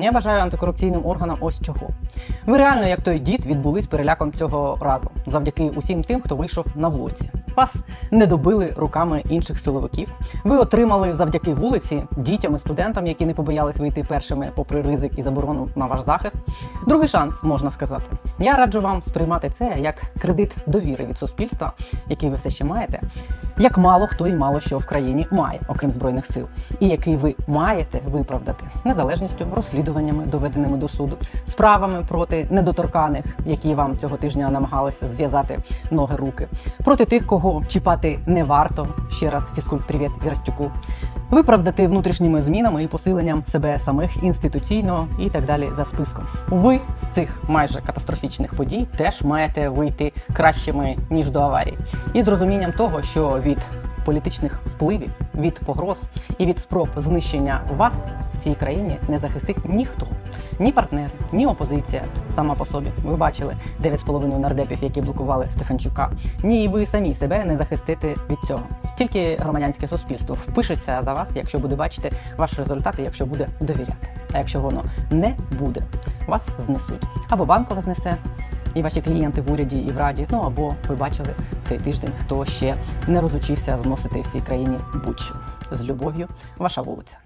Я бажаю антикорупційним органам ось чого. Ви реально, як той дід, відбулись переляком цього разу, завдяки усім тим, хто вийшов на вулиці. Вас не добили руками інших силовиків. Ви отримали завдяки вулиці дітям і студентам, які не побоялись вийти першими, попри ризик і заборону на ваш захист. Другий шанс можна сказати. Я раджу вам сприймати це як кредит довіри від суспільства, який ви все ще маєте, як мало хто і мало що в країні має, окрім збройних сил, і який ви маєте виправдати незалежністю, розслідуваннями, доведеними до суду, справами проти недоторканих, які вам цього тижня намагалися зв'язати ноги руки, проти тих, кого чіпати не варто. Ще раз фізкульт привіт Вірастюку. Виправдати внутрішніми змінами і посиленням себе самих інституційно і так далі за списком. Ви з цих майже катастрофічних подій теж маєте вийти кращими ніж до аварії, і з розумінням того, що від політичних впливів, від погроз і від спроб знищення вас в цій країні не захистить ніхто, ні партнер, ні опозиція сама по собі. Ви бачили 9,5 нардепів, які блокували Стефанчука. Ні, ви самі себе не захистите від цього. Тільки громадянське суспільство впишеться за вас, якщо буде бачити ваш результат і якщо буде довіряти. А якщо воно не буде, вас знесуть або банкова знесе. І ваші клієнти в уряді і в раді, ну або ви бачили цей тиждень, хто ще не розучився зносити в цій країні будь-що з любов'ю. Ваша вулиця.